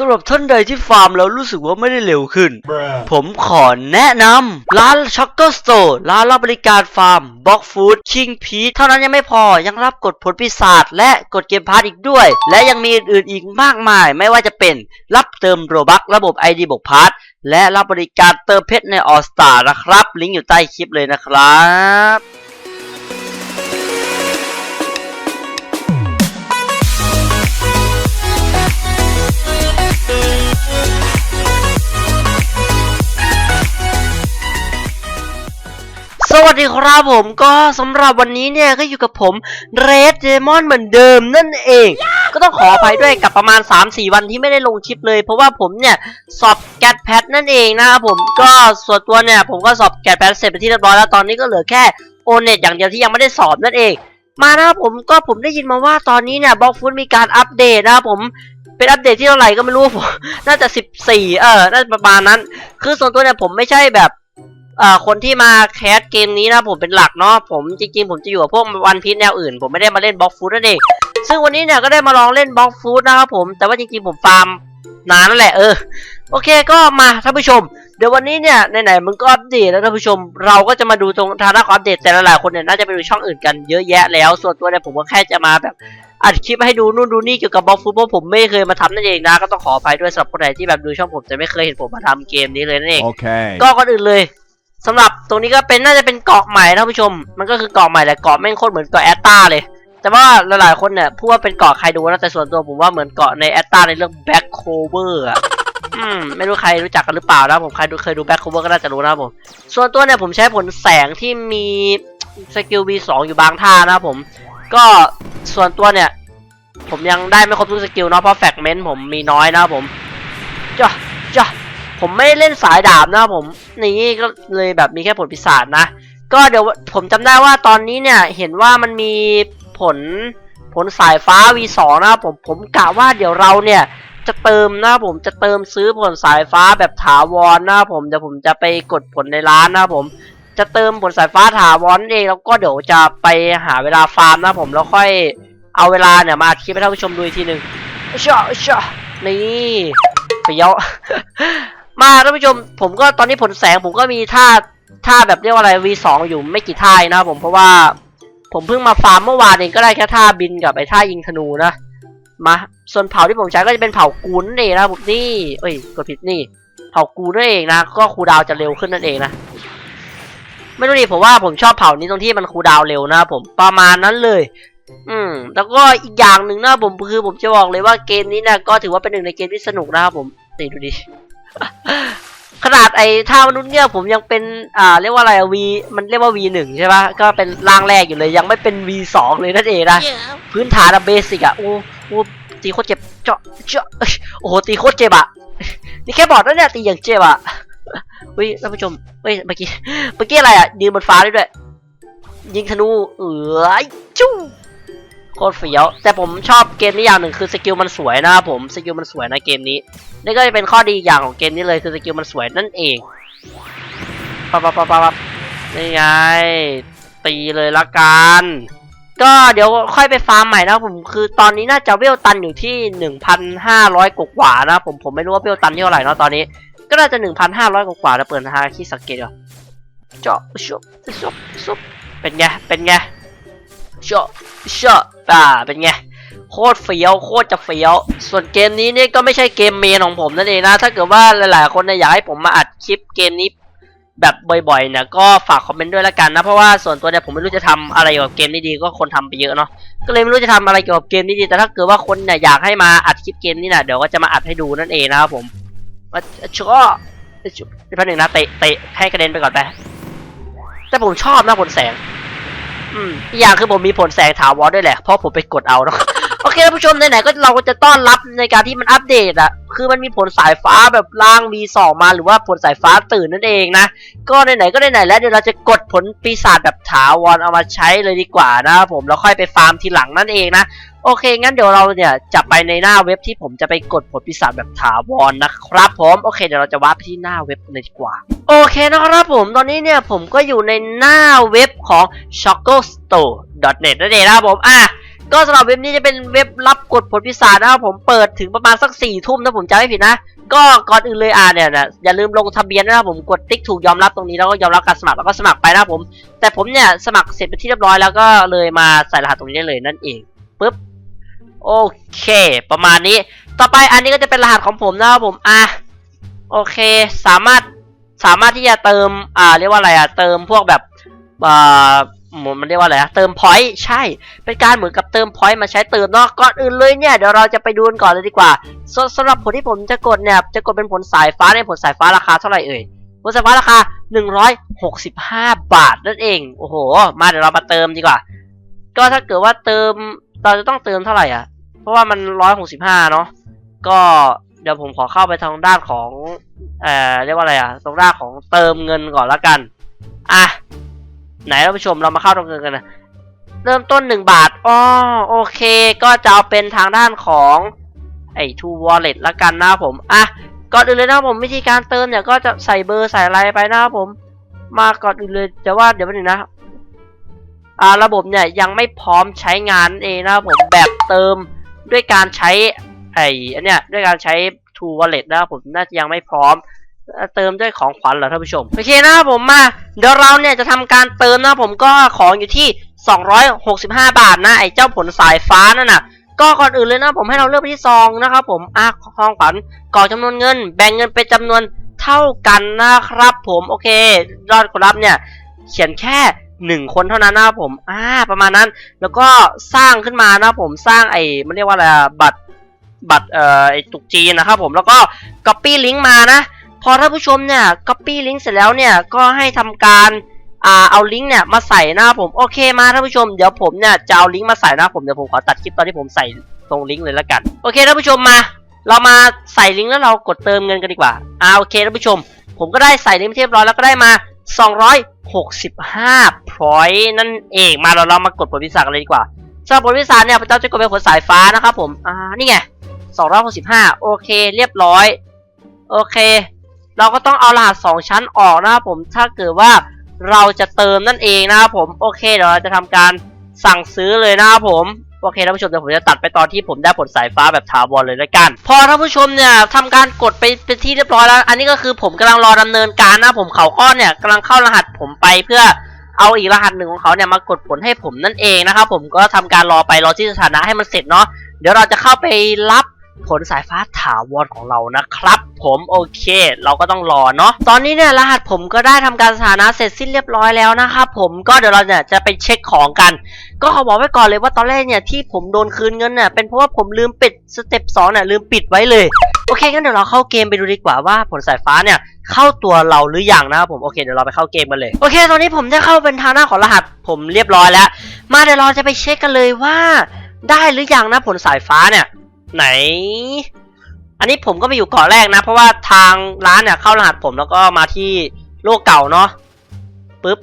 สำหรับท่านใดที่ฟาร์มแล้วรู้สึกว่าไม่ได้เร็วขึ้น Bruh. ผมขอแนะนำร้านช็อกโกสโตร์ร้านรับบริการฟาร์มบ็อกฟู้ดคิงพีเท่านั้นยังไม่พอยังรับกดผลปีศาจและกดเกมพาร์ทอีกด้วย และยังมีอื่นๆอีกมากมาย ไม่ว่าจะเป็นรับเติมโรบักระบบ ID บวกพาร์ทและรับบริการเติมเพชรในออสตานะครับ ลิงก์อยู่ใต้คลิปเลยนะครับ วัสดีครับผมก็สำหรับวันนี้เนี่ยก็อยู่กับผมเรดเดมอนเหมือนเดิมนั่นเอง ก็ต้องขออภัยด้วยกับประมาณ 3-4 วันที่ไม่ได้ลงคลิปเลย เพราะว่าผมเนี่ยสอบแกดแพทนั่นเองนะครับผมก็ส่วนตัวเนี่ยผมก็สอบแกดแพทเสร็จไปนที่เรียบร้อยแล้วตอนนี้ก็เหลือแค่โอเน็ตอย่างเดียวที่ยังไม่ได้สอบนั่นเอง มานะครับผมก็ผมได้ยินมาว่าตอนนี้เนี่ยบล็อกฟุตมีการอัปเดตนะครับผมเป็นอัปเดตที่เท่าไหร่ก็ไม่รู้ผมน่าจะ 14 เออ น่าจะประมาณนั้น คือส่วนตัวเนี่ยผมไม่ใช่แบบเอ่อคนที่มาแคสเกมนี้นะผมเป็นหลักเนาะผมจริงๆผมจะอยู่กับพวกวันพีชแนวอื่น ผมไม่ได้มาเล่นบล็อกฟูดนั่นเองซึ่งวันนี้เนี่ยก็ได้มาลองเล่นบล็อกฟูดนะครับผมแต่ว่าจริงๆผมฟาร์มนานนั่นแหละเออโอเคก็มาท่านผู้ชม เดี๋ยววันนี้เนี่ยไหนๆมึงก็อัปเดตแล้วท่านผู้ชม เราก็จะมาดูตรงทางด้านของอัปเดตแต่ละหลายคนเนี่ยน่าจะไปดูช่องอื่นกันเยอะแยะแล้ว ส่วนตัวเนี่ยผมก็แค่จะมาแบบอัดคลิปให้ดูนู่นดูนี่เกี่ยวกับบล็อกฟูดเพราะผมไม่เคยมาทำนั่นเองนะ ก็ต้องขออภัยด้วยสำหรับคนไหนที่แบบดูช่องผมจะไม่เคยเห็นผมมาทำเกมนี้เลยนั่นเอง Okay. ก็ก่อนอื่นเลย สำหรับตรงนี้ก็เป็นน่าจะเป็นเกาะใหม่นะท่านผู้ชม มันก็คือเกาะใหม่แหละเกาะแม่งโคตรเหมือนเกาะแอตตาเลย แต่ว่าหลายๆคนเนี่ยพูดว่าเป็นเกาะใครดูนะแต่ส่วนตัวผมว่าเหมือนเกาะในแอตตาในเรื่องแบ็คโคเวอร์อะอืมไม่รู้ใครรู้จักกันหรือเปล่านะผมใครดูเคยดูแบ็คโคเวอร์ก็น่าจะรู้นะผม ส่วนตัวเนี่ยผมใช้ผลแสงที่มีสกิล V2 อยู่บางท่านะผม ก็ส่วนตัวเนี่ย ผมยังได้ไม่ครบทุกสกิลเนาะเพราะแฟกเมนต์ผมมีน้อยนะผมจ้ะจ้ะ ผมไม่เล่นสายดาบนะผมนี่ก็เลยแบบมีแค่ผลปีศาจนะ ก็เดี๋ยวผมจำได้ว่าตอนนี้เนี่ยเห็นว่ามันมีผลผลสายฟ้า V2 นะครับผมผมกะว่าเดี๋ยวเราเนี่ยจะเติมนะผมจะเติมซื้อผลสายฟ้าแบบถาวรนะผมเดี๋ยวผมจะไปกดผลในร้านนะผมจะเติมผลสายฟ้าถาวรเองแล้วก็เดี๋ยวจะไปหาเวลาฟาร์มนะผมแล้วค่อยเอาเวลาเนี่ยมาคลิปให้ท่านผู้ชมดูอีกทีหนึ่งเช่อเช่อนี่เฟี้ยว มาท่านผู้ชมผมก็ตอนนี้ผลแสงผมก็มีท่าท่าแบบเรียกว่าอะไร V2 อยู่ไม่กี่ท่านะครับผมเพราะว่าผมเพิ่งมาฟาร์มเมื่อวานเองก็ได้แค่ท่าบินกับไอ้ท่ายิงธนูนะมาส่วนเผาที่ผมใช้ก็จะเป็นเผากูนนั่นเองนะบผมนี่เอ้ยกดผิดนี่ เผากูนนั่นเองนะก็คูดาวจะเร็วขึ้นนั่นเองนะไม่รู้ดิผมว่าผมชอบเผานี้ตรงที่มันคูดาวเร็วนะครับผมประมาณนั้นเลย อืม แล้วก็อีกอย่างหนึ่งนะผมคือผมจะบอกเลยว่าเกมนี้นะก็ถือว่าเป็นหนึ่งในเกมที่สนุกนะครับผมนี่ดูดิ ขนาดไอ้ท่ามนุษย์เนี่ยผมยังเป็น อ่า เรียกว่าอะไรวีมันเรียกว่า V หนึ่งใช่ปะก็เป็นร่างแรกอยู่เลย ยังไม่เป็น V สองเลยนั่นเองนะ พื้นฐานอะเบสิกอะโอ้โหตีโคตรเจ็บเจาะเจาะเอ้ยโอ้โหตีโคตรเจ็บอะนี่แค่บอกแล้วเนี่ยตีอย่างเจ็บอะเฮ้ยท่านผู้ชมเฮ้ยเมื่อกี้เมื่อกี้อะไรอะยืนบนฟ้าได้ด้วยยิงธนูเอ้ยจู้ โคตรเฟี้ยว แต่ผมชอบเกมนี้อย่างหนึ่งคือสกิลมันสวยนะครับผมสกิลมันสวยนะเกมนี้นี่ก็จะเป็นข้อดีอย่างของเกมนี้เลยคือสกิลมันสวยนั่นเองปั๊บปั๊บปั๊บปั๊บนี่ไงตีเลยละกันก็เดี๋ยวค่อยไปฟาร์มใหม่นะผมคือตอนนี้น่าจะเวลตันอยู่ที่หนึ่งพันห้าร้อยกว่านะผมผมไม่รู้ว่าเวลตันเท่าไหร่นะตอนนี้ ก็น่าจะหนึ่งพันห้าร้อยกว่าแล้วเปิดฮาคีสังเกตก่อนเจาะชุบชุบชุบเป็นไงเป็นไง เจาะเจาะอ่าเป็นไงโคตรเฟี้ยวโคตรจะเฟี้ยว ส่วนเกมนี้เนี่ยก็ไม่ใช่เกมเมนของผมนั่นเองนะ ถ้าเกิดว่าหลายๆ คนเนี่ยอยากให้ผมมาอัดคลิปเกมนี้แบบบ่อยๆเนี่ยก็ฝากคอมเมนต์ด้วยละกันนะ เพราะว่าส่วนตัวเนี่ยผมไม่รู้จะทำอะไรเกี่ยวกับเกมนี้ดีก็คนทำไปเยอะเนาะก็เลยไม่รู้จะทำอะไรเกี่ยวกับเกมนี้ดี แต่ถ้าเกิดว่าคนเนี่ยอยากให้มาอัดคลิปเกมนี้นะเดี๋ยวก็จะมาอัดให้ดูนั่นเองนะครับผมมาชอชุบพันหนึ่งนะเตะเตะให้กระเด็นไปก่อนไปแต่ผมชอบนะผลแสง อืมอีกอย่างคือผมมีผลแสงถาวรด้วยแหละ เพราะผมไปกดเอาเนาะ โอเคท่านผู้ชมไหนๆก็เราก็จะต้อนรับในการที่มันอัปเดตอะคือมันมีผลสายฟ้าแบบล่าง V2 มาหรือว่าผลสายฟ้าตื่นนั่นเองนะ ก็ไหนๆก็ไหนๆแล้วเดี๋ยวเราจะกดผลปีศาจแบบถาวรเอามาใช้เลยดีกว่านะผมแล้วค่อยไปฟาร์มทีหลังนั่นเองนะ โอเค งั้นเดี๋ยวเราเนี่ยจะไปในหน้าเว็บที่ผมจะไปกดผลปีศาจแบบถาวรนะครับผมโอเคเดี๋ยวเราจะวาร์ปไปที่หน้าเว็บเลยดีกว่า โอเคนะครับผมตอนนี้เนี่ยผมก็อยู่ในหน้าเว็บของ s h o c k o s t o r e net นั่นเองนะครับผมอะก็สำหรับเว็บนี้จะเป็นเว็บรับกดผลพิศาจนะครับผมเปิดถึงประมาณสักสี่ทุ่มถ้าผมจำไม่ผิดนะ ก็ก่อนอื่นเลยอ่าเนี่ยนะอย่าลืมลงทะเบียนนะครับผมกดติ๊กถูกยอมรับตรงนี้แล้วก็ยอมรับการสมัครแล้วก็สมัครไปนะครับผม แต่ผมเนี่ยสมัครเสร็จไปนที่เรียบร้อยแล้วก็เลยมาใส่รหัสตรงนี้ได้เลยนั่นเองปึ๊บ โอเค ประมาณนี้ ต่อไปอันนี้ก็จะเป็นรหัสของผมนะครับผม อะ โอเค สามารถ สามารถที่จะเติม อ่า เรียกว่าอะไรอะ เติมพวกแบบ อ่ามันเรียกว่าอะไรอะเติมพอยต์ใช่ เป็นการเหมือนกับเติมพอยต์มาใช้เติมนาะก่อนอื่นเลยเนี่ยเดี๋ยวเราจะไปดูกันก่อนเลยดีกว่าสสำหรับผลที่ผมจะกดเนี่ยจะกดเป็นผลสายฟ้าในผลสายฟ้าราคาเท่าไหร่เอ่ยผลสายฟ้าราคา 165 บาทนั่นเอง โอ้โห มาเดี๋ยวเรามาเติมดีกว่า ก็ถ้าเกิดว่าเติม เราจะต้องเติมเท่าไหร่อะ เพราะว่ามัน165เนาะ ก็เดี๋ยวผมขอเข้าไปทางด้านของเอ่อเรียกว่าอะไรอะ ตรงด้านของเติมเงินก่อนละกัน อะ ไหนท่านผู้ชมเรามาเข้าตรงเงินกันนะ เริ่มต้นหนึ่งบาท อ๋อ โอเค ก็จะเอาเป็นทางด้านของไอ้ True Wallet ละกันนะผม อะก่อนอื่นเลยนะผมวิธีการเติมเนี่ยก็จะใส่เบอร์ใส่อะไรไปนะผม มาก่อนอื่นเลยแต่ว่าเดี๋ยวแป๊บนึงนะ ระบบเนี่ยยังไม่พร้อมใช้งานนั่นเองนะครับผมแบบเติมด้วยการใช้ไอ้อันเนี้ยด้วยการใช้ True Wallet นะครับผมน่าจะยังไม่พร้อมเติมด้วยของขวัญเหรอท่านผู้ชมโอเคนะครับผมมาเดี๋ยวเราเนี่ยจะทำการเติมนะครับผมก็ของอยู่ที่ 265 บาทนะไอ้เจ้าผลสายฟ้านั่นน่ะก็ก่อนอื่นเลยนะผมให้เราเลือกไปที่ซองนะครับผมอะของขวัญกรอกจำนวนเงิน แบ่งเงินเป็นจำนวนเท่ากันนะครับผมโอเคยอดคนรับเนี่ยเขียนแค่ หนึ่งคนเท่านั้นนะครับผม อ่า ประมาณนั้น แล้วก็สร้างขึ้นมานะครับผม สร้างไอ้มันเรียกว่าอะไร บัตร บัตร เอ่อ ไอ้ตุกจีนนะครับผม แล้วก็ copy link มานะ พอท่านผู้ชมเนี่ย copy link เสร็จแล้วเนี่ย ก็ให้ทำการอ่าเอาลิงก์เนี่ยมาใส่นะครับผม โอเคมาท่านผู้ชม เดี๋ยวผมเนี่ยจะเอาลิงก์มาใส่นะครับผม เดี๋ยวผมขอตัดคลิปตอนที่ผมใส่ตรงลิงก์เลยละกัน โอเคท่านผู้ชมมา เรามาใส่ลิงก์แล้วเรากดเติมเงินกันดีกว่า อ่า โอเคท่านผู้ชม ผมก็ได้ใส่ลิงก์เรียบร้อยแล้วก็ได้มา 65 point นั่นเองมาเราเรามากดบทวิสากันเลยดีกว่าสำหรับบทวิสาเนี่ยพระเจ้าจะกดเป็นผลสายฟ้านะครับผม อ่า นี่ไง265 โอเค เรียบร้อย โอเค เราก็ต้องเอารหัสสองชั้นออกนะครับผม ถ้าเกิดว่าเราจะเติมนั่นเองนะครับผม โอเค เดี๋ยวเราจะทำการสั่งซื้อเลยนะครับผม โอเคท่านผู้ชมเดี๋ยวผมจะตัดไปตอนที่ผมได้ผลสายฟ้าแบบถาวรเลยละกัน พอท่านผู้ชมเนี่ยทำการกดไปเป็นที่เรียบร้อยแล้ว อันนี้ก็คือผมกำลังรอดำเนินการนะผมเขาก้อนเนี่ยกำลังเข้ารหัสผมไปเพื่อเอาอีกรหัสหนึ่งของเขาเนี่ยมากดผลให้ผมนั่นเองนะครับผมก็ทำการรอไปรอที่สถานะให้มันเสร็จเนาะเดี๋ยวเราจะเข้าไปรับ ผลสายฟ้าถาวรของเรานะครับ ผมโอเค เราก็ต้องรอเนาะตอนนี้เนี่ยรหัสผมก็ได้ทำการสถานะเสร็จสิ้นเรียบร้อยแล้วนะครับผมก็เดี๋ยวเราเนี่ยจะไปเช็คของกัน ก็ขอบอกไว้ก่อนเลยว่าตอนแรกเนี่ยที่ผมโดนคืนเงินเนี่ยเป็นเพราะว่าผมลืมปิดสเต็ปสองเนี่ยลืมปิดไว้เลยโอเคงั้นเดี๋ยวเราเข้าเกมไปดูดีกว่าว่าผลสายฟ้าเนี่ยเข้าตัวเราหรือยังนะครับผมโอเคเดี๋ยวเราไปเข้าเกมกันเลยโอเค ตอนนี้ผมได้เข้าเป็นทางหน้าของรหัสผมเรียบร้อยแล้ว มาเดี๋ยวเราจะไปเช็คกันเลยว่า ได้หรือยังนะผลสายฟ้าเนี่ย ไหน อันนี้ผมก็ไปอยู่เกาะแรกนะ เพราะว่าทางร้านเนี่ยเข้ารหัสผมแล้วก็มาที่โลกเก่าเนาะปึ๊บ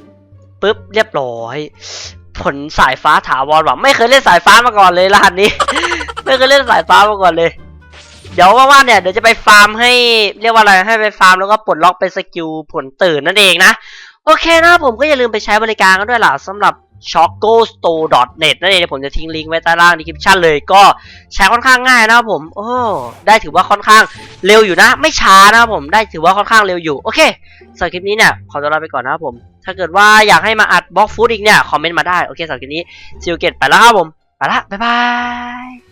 ปึ๊บเรียบร้อย ผลสายฟ้าถาวรว่ะไม่เคยเล่นสายฟ้ามาก่อนเลยรหัสนี้ ไม่เคยเล่นสายฟ้ามาก่อนเลย เดี๋ยวว่าๆเนี่ยเดี๋ยวจะไปฟาร์มให้เรียกว่าอะไรให้ไปฟาร์มแล้วก็ปลดล็อกเป็นสกิลผลตื่นนั่นเองนะโอเคนะผมก็อย่าลืมไปใช้บริการกันด้วยล่ะสำหรับ c h o c o s t o r e n e t นั่นเองผมจะทิ้งลิงก์ไว้ใต้ล่างดีคริปชั่นเลยก็ใช้ค่อนข้างง่ายนะครับผมโอ้ได้ถือว่าค่อนข้างเร็วอยู่นะ ไม่ช้านะครับผมได้ถือว่าค่อนข้างเร็วอยู่โอเคสำหรับคลิปนี้เนี่ยขอตัวลาไปก่อนนะครับผม ถ้าเกิดว่าอยากให้มาอัดบล็อกฟูดอีกเนี่ยคอมเมนต์มาได้โอเคสำหรับคลิปนี้ซิลเกตไปแล้วครับผมไปละบ๊ายบาย